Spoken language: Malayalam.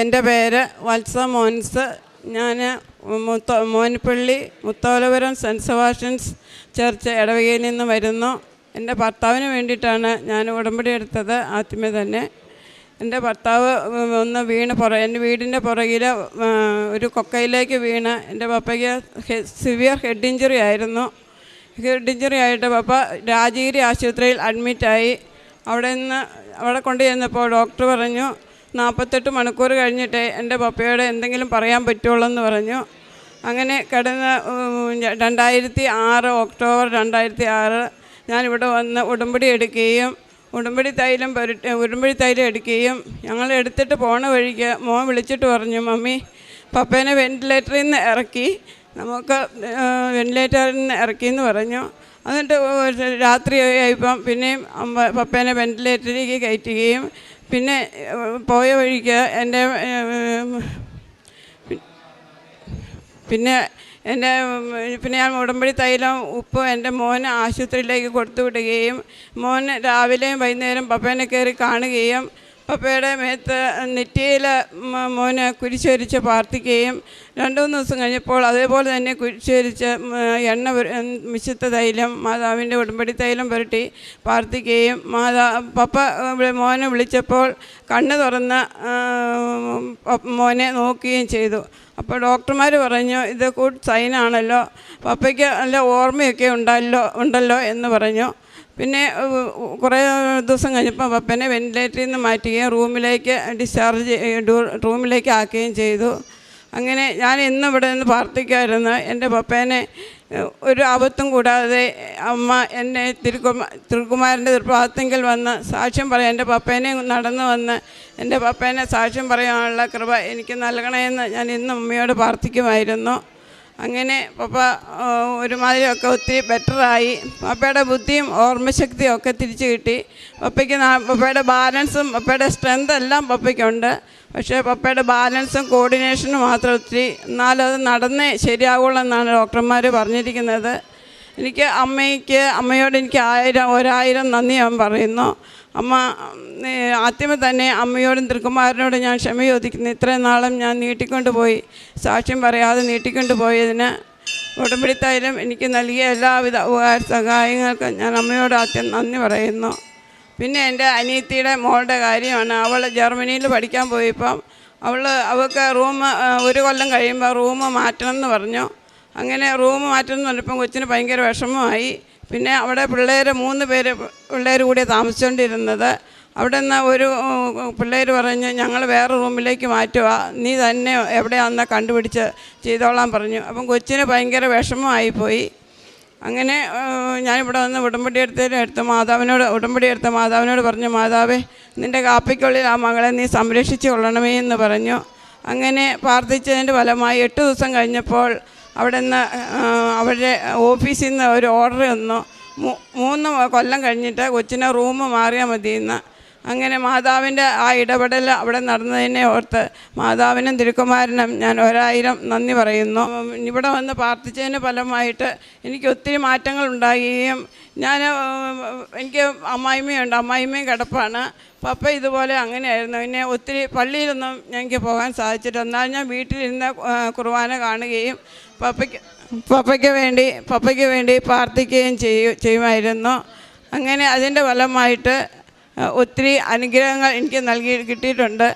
എന്റെ പേര് വത്സ മോൻസ്. ഞാൻ മുത്ത Monippally Mutholapuram saint Sebastian's church ഇടവകയിൽ നിന്ന് വരുന്നു. എന്റെ ഭർത്താവിന് വേണ്ടിയിട്ടാണ് ഞാൻ ഉടമ്പടി എടുത്തത് ആദ്യമേ തന്നെ. എന്റെ ഭർത്താവ് ഒന്ന് വീണ് പുറ എന്റെ വീടിന്റെ പുറകിൽ ഒരു കൊക്കയിലേക്ക് വീണ്. എന്റെ പപ്പയ്ക്ക് സിവിയർ ഹെഡ് ഇഞ്ചുറി ആയിരുന്നു. ഹെഡ് ഇഞ്ചുറി ആയിട്ട് പപ്പ രാജഗിരി ആശുപത്രിയിൽ അഡ്മിറ്റായി. അവിടെ നിന്ന് അവിടെ കൊണ്ടുചെന്നപ്പോൾ ഡോക്ടർ പറഞ്ഞു നാൽപ്പത്തെട്ട് മണിക്കൂർ കഴിഞ്ഞിട്ട് എന്റെ പപ്പയോട് എന്തെങ്കിലും പറയാൻ പറ്റുള്ളൂ എന്ന് പറഞ്ഞു. അങ്ങനെ കിടന്ന് രണ്ടായിരത്തി ആറ് ഒക്ടോബർ രണ്ടായിരത്തി ആറ് ഞാനിവിടെ വന്ന് ഉടുമ്പടി എടുക്കുകയും ഉടുമ്പടി തൈലം പുരട്ടി ഉടുമ്പടി തൈലം എടുക്കുകയും ഞങ്ങൾ എടുത്തിട്ട് പോണ വഴിക്ക് മോൻ വിളിച്ചിട്ട് പറഞ്ഞു മമ്മി പപ്പേനെ വെന്റിലേറ്ററിൽ നിന്ന് ഇറക്കി നമുക്ക് വെന്റിലേറ്ററിൽ നിന്ന് ഇറക്കി എന്ന് പറഞ്ഞു. എന്നിട്ട് രാത്രി ആയപ്പം പിന്നെയും പപ്പേനെ വെന്റിലേറ്ററിലേക്ക് കയറ്റുകയും പിന്നെ പോയ വഴിക്ക് എന്റെ പിന്നെ എന്റെ പിന്നെ ഞാൻ ഉടമ്പടി തൈലം ഉപ്പ് എന്റെ മോന് ആശുപത്രിയിലേക്ക് കൊടുത്തു വിടുകയും മോൻ രാവിലെയും വൈകുന്നേരം പപ്പേനെ കയറി കാണുകയും പപ്പയുടെ മേത്ത് നെറ്റിയിൽ മോന് കുരിശൊരിച്ച് പ്രാർത്ഥിക്കുകയും രണ്ടു മൂന്ന് ദിവസം കഴിഞ്ഞപ്പോൾ അതേപോലെ തന്നെ കുരിശൊരിച്ച് എണ്ണ വിശുദ്ധ തൈലം മാതാവിന്റെ ഉടമ്പടി തൈലം പുരട്ടി പ്രാർത്ഥിക്കുകയും മാതാ പപ്പ മോനെ വിളിച്ചപ്പോൾ കണ്ണ് തുറന്ന് മോനെ നോക്കുകയും ചെയ്തു. അപ്പോൾ ഡോക്ടർമാർ പറഞ്ഞു ഇത് കൂട്ട് സൈനാണല്ലോ. പപ്പയ്ക്ക് നല്ല ഓർമ്മയൊക്കെ ഉണ്ടല്ലോ ഉണ്ടല്ലോ എന്ന് പറഞ്ഞു. പിന്നെ കുറേ ദിവസം കഴിഞ്ഞപ്പോൾ പപ്പനെ വെന്റിലേറ്ററിൽ നിന്ന് മാറ്റുകയും റൂമിലേക്ക് ഡിസ്ചാർജ് റൂമിലേക്ക് ആക്കുകയും ചെയ്തു. അങ്ങനെ ഞാൻ ഇന്ന് ഇവിടെ നിന്ന് പ്രാർത്ഥിക്കുമായിരുന്നു. എന്റെ പപ്പേനെ ഒരു ആപത്തും കൂടാതെ അമ്മ എന്നെ തിരുക്കുമാ തിരുക്കുമാരന്റെ തൃപ്രാർത്ഥെങ്കിൽ വന്ന് സാക്ഷ്യം പറയാൻ എന്റെ പപ്പേനെ നടന്നു വന്ന് എന്റെ പപ്പേനെ സാക്ഷ്യം പറയാനുള്ള കൃപ എനിക്ക് നൽകണമെന്ന് ഞാൻ ഇന്ന് അമ്മയോട് പ്രാർത്ഥിക്കുമായിരുന്നു. അങ്ങനെ പപ്പ ഒരുമാതിരിയൊക്കെ ഒത്തിരി ബെറ്ററായി പപ്പയുടെ ബുദ്ധിയും ഓർമ്മശക്തിയും ഒക്കെ തിരിച്ചു കിട്ടി. പപ്പയ്ക്ക് പപ്പയുടെ ബാലൻസും പപ്പയുടെ സ്ട്രെങ്ത് എല്ലാം പപ്പയ്ക്കുണ്ട്. പക്ഷേ പപ്പയുടെ ബാലൻസും കോർഡിനേഷനും മാത്രം ഒത്തിരി എന്നാലും അത് നടന്നേ ശരിയാവുള്ളൂ എന്നാണ് ഡോക്ടർമാർ പറഞ്ഞിരിക്കുന്നത്. എനിക്ക് അമ്മയ്ക്ക് അമ്മയോട് എനിക്ക് ആയിരം ഒരായിരം നന്ദി ഞാൻ പറയുന്നു. അമ്മ ആദ്യമേ തന്നെ അമ്മയോടും തൃക്കുമാരനോടും ഞാൻ ക്ഷമ ചോദിക്കുന്നു. ഇത്രയും നാളും ഞാൻ നീട്ടിക്കൊണ്ട് പോയി. സാക്ഷ്യം പറയാതെ നീട്ടിക്കൊണ്ട് പോയതിന് ഉടമ്പടിത്തായാലും എനിക്ക് നൽകിയ എല്ലാവിധ ഉപകാര സഹായങ്ങൾക്കും ഞാൻ അമ്മയോട് ആദ്യം നന്ദി പറയുന്നു. പിന്നെ എന്റെ അനിയത്തിയുടെ മോളുടെ കാര്യമാണ്. അവൾ ജർമ്മനിയിൽ പഠിക്കാൻ പോയപ്പം അവൾ അവൾക്ക് റൂം ഒരു കൊല്ലം കഴിയുമ്പോൾ റൂം മാറ്റണം എന്ന് പറഞ്ഞു. അങ്ങനെ റൂം മാറ്റണം എന്ന് പറഞ്ഞപ്പം കൊച്ചിന് ഭയങ്കര വിഷമമായി. പിന്നെ അവിടെ പിള്ളേർ മൂന്ന് പേര് പിള്ളേർ കൂടി താമസിച്ചുകൊണ്ടിരുന്നത് അവിടെ നിന്ന് ഒരു പിള്ളേർ പറഞ്ഞു ഞങ്ങൾ വേറെ റൂമിലേക്ക് മാറ്റുക നീ തന്നെ എവിടെയാണെന്ന് കണ്ടുപിടിച്ച് ചെയ്തോളാൻ പറഞ്ഞു. അപ്പം കൊച്ചിന് ഭയങ്കര വിഷമമായിപ്പോയി. അങ്ങനെ ഞാനിവിടെ വന്ന് ഉടമ്പടി എടുത്തതിന് എടുത്ത് മാതാവിനോട് ഉടമ്പടി എടുത്ത മാതാവിനോട് പറഞ്ഞു മാതാവേ നിന്റെ കാപ്പിക്കുള്ളിൽ ആ മകളെ നീ സംരക്ഷിച്ചു കൊള്ളണമേ എന്ന് പറഞ്ഞു. അങ്ങനെ പ്രാർത്ഥിച്ചതിന്റെ ഫലമായി എട്ട് ദിവസം കഴിഞ്ഞപ്പോൾ അവിടെ നിന്ന് അവരുടെ ഓഫീസിൽ നിന്ന് ഒരു ഓർഡർ തന്നു മൂന്ന് കൊല്ലം കഴിഞ്ഞിട്ട് കൊച്ചിനെ റൂം മാറിയാൽ മതിയെന്ന് അങ്ങനെ മാതാവിന്റെ ആ ഇടപെടൽ അവിടെ നടന്നതിനെ ഓർത്ത് മാതാവിനും തിരുക്കുമാരനും ഞാൻ ഒരായിരം നന്ദി പറയുന്നു. ഇവിടെ വന്ന് പ്രാർത്ഥിച്ചതിന് ഫലമായിട്ട് എനിക്ക് ഒത്തിരി മാറ്റങ്ങൾ ഉണ്ടാകുകയും ഞാൻ എനിക്ക് അമ്മായിമ്മയുണ്ട്. അമ്മായിമ്മയും കിടപ്പാണ്. പപ്പ ഇതുപോലെ അങ്ങനെയായിരുന്നു. പിന്നെ ഒത്തിരി പള്ളിയിലൊന്നും ഞങ്ങൾക്ക് പോകാൻ സാധിച്ചിട്ട് എന്നാൽ ഞാൻ വീട്ടിലിരുന്ന് കുർബാന കാണുകയും പപ്പയ്ക്ക് പപ്പയ്ക്ക് വേണ്ടി പപ്പയ്ക്ക് വേണ്ടി പ്രാർത്ഥിക്കുകയും ചെയ്യും ചെയ്യുമായിരുന്നു. അങ്ങനെ അതിന്റെ ഫലമായിട്ട് ഒത്തിരി അനുഗ്രഹങ്ങൾ എനിക്ക് നൽകി കിട്ടിയിട്ടുണ്ട്.